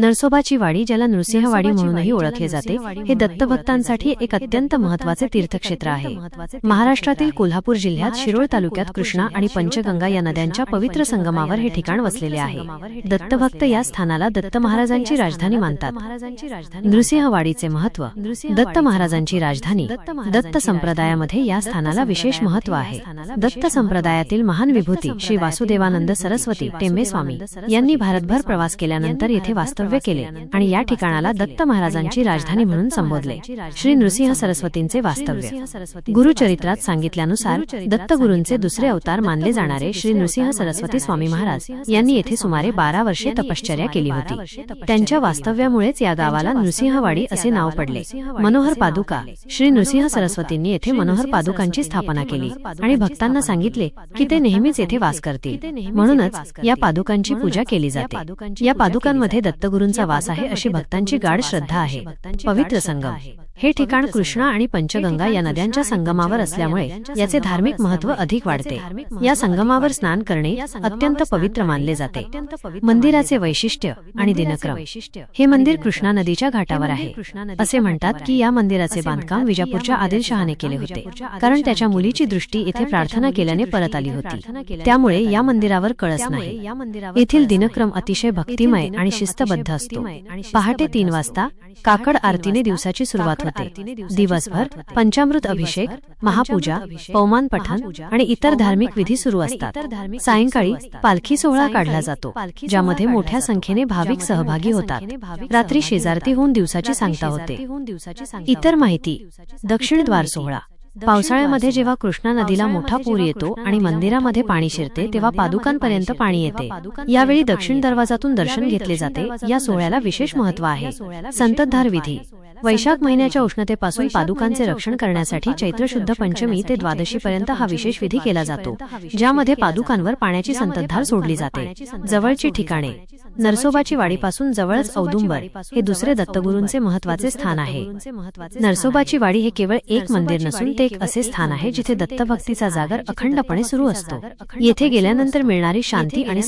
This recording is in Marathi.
नरसोबाची वाडी ज्याला नृसिंहवाडी म्हणूनही ओळखले जाते हे दत्तभक्तांसाठी एक अत्यंत महत्त्वाचे तीर्थक्षेत्र आहे. महाराष्ट्रातील कोल्हापूर जिल्ह्यात शिरोळ तालुक्यात कृष्णा आणि पंचगंगा या नद्यांच्या पवित्र संगमावर हे ठिकाण वसलेले आहे. दत्तभक्त या स्थानाला दत्त महाराजांची राजधानी मानतात. नृसिंहवाडीचे महत्त्व दत्त महाराजांची राजधानी दत्त संप्रदायामध्ये या स्थानाला विशेष महत्त्व आहे. दत्त संप्रदायातील महान विभूती श्री वासुदेवानंद सरस्वती टेंबे स्वामी यांनी भारतभर प्रवास केल्यानंतर येथे वास्तव्य केले आणि या ठिकाणाला दत्त महाराजांची राजधानी म्हणून संबोधले. श्री नृसिंह सरस्वतींचे वास्तव्य. गुरुचरित्रात सांगितल्यानुसार दत्तगुरूंचे दुसरे अवतार मानले जाणारे श्री नृसिंह सरस्वती स्वामी महाराज यांनी येथे सुमारे बारा वर्षे तपश्चर्या केली होती. त्यांच्या वास्तव्यामुळेच या गावाला नृसिंहवाडी असे नाव पडले. मनोहर पादुका. श्री नृसिंह सरस्वतींनी येथे मनोहर पादुकांची स्थापना केली आणि भक्तांना सांगितले की ते नेहमीच येथे वास करतील. म्हणूनच या पादुकांची पूजा केली जाते. या पादुकांमध्ये दत्तगुरूंचा वास आहे अशी भक्तांची गाढ श्रद्धा आहे पवित्र संगम. हे ठिकाण कृष्णा आणि पंचगंगा या नद्यांच्या संगमावर असल्यामुळे याचे धार्मिक महत्त्व अधिक वाढते. या संगमावर स्नान करणे अत्यंत पवित्र मानले जाते. मंदिराचे वैशिष्ट्य आणि दिनक्रम. हे मंदिर कृष्णा नदीच्या घाटावर आहे. असे म्हणतात की या मंदिराचे बांधकाम विजापूरच्या आदिलशहाने केले होते. कारण त्याच्या मुलीची दृष्टी येथे प्रार्थना केल्याने परत आली होती. त्यामुळे या मंदिरावर कळस नाही. येथील दिनक्रम अतिशय भक्तिमय आणि शिस्तबद्ध असतो. पहाटे तीन वाजता काकड आरतीने दिवसाची सुरुवात होते. दिवसभर पंचामृत अभिषेक महापूजा पौमान पठण आणि इतर धार्मिक विधी सुरू असतात. सायंकाळी पालखी सोहळा काढला जातो ज्यामध्ये मोठ्या संख्येने भाविक सहभागी होतात. रात्री शेजारती होऊन दिवसाची सांगता होते. इतर माहिती दक्षिण द्वार सोहळा. पावसाळ्यामध्ये जेव्हा कृष्णा नदीला मोठा पूर येतो आणि मंदिरामध्ये पाणी शिरते तेव्हा पादुकांपर्यंत पाणी येते. यावेळी दक्षिण दरवाजातून दर्शन घेतले जाते. या सोहळ्याला विशेष महत्त्व आहे. संततधार विधी. वैशाख महिन्याच्या उष्णतेपासून पादुकांचे रक्षण करण्यासाठी चैत्र शुद्ध पंचमी ते द्वादशी पर्यंत हा विशेष विधी केला जातो. ज्यामध्ये पादुकांवर पाण्याची संततधार सोडली जाते. जवळची ठिकाणे. नरसोबाची वाडीपासून जवळच औदुंबर हे दुसरे दत्तगुरूंचे महत्त्वाचे स्थान आहे. नरसोबाची वाडी हे केवळ एक मंदिर नसून ते एक असे स्थान आहे जिथे दत्तभक्तीचा जागर अखंडपणे सुरू असतो. येथे गेल्यानंतर मिळणारी शांती आणि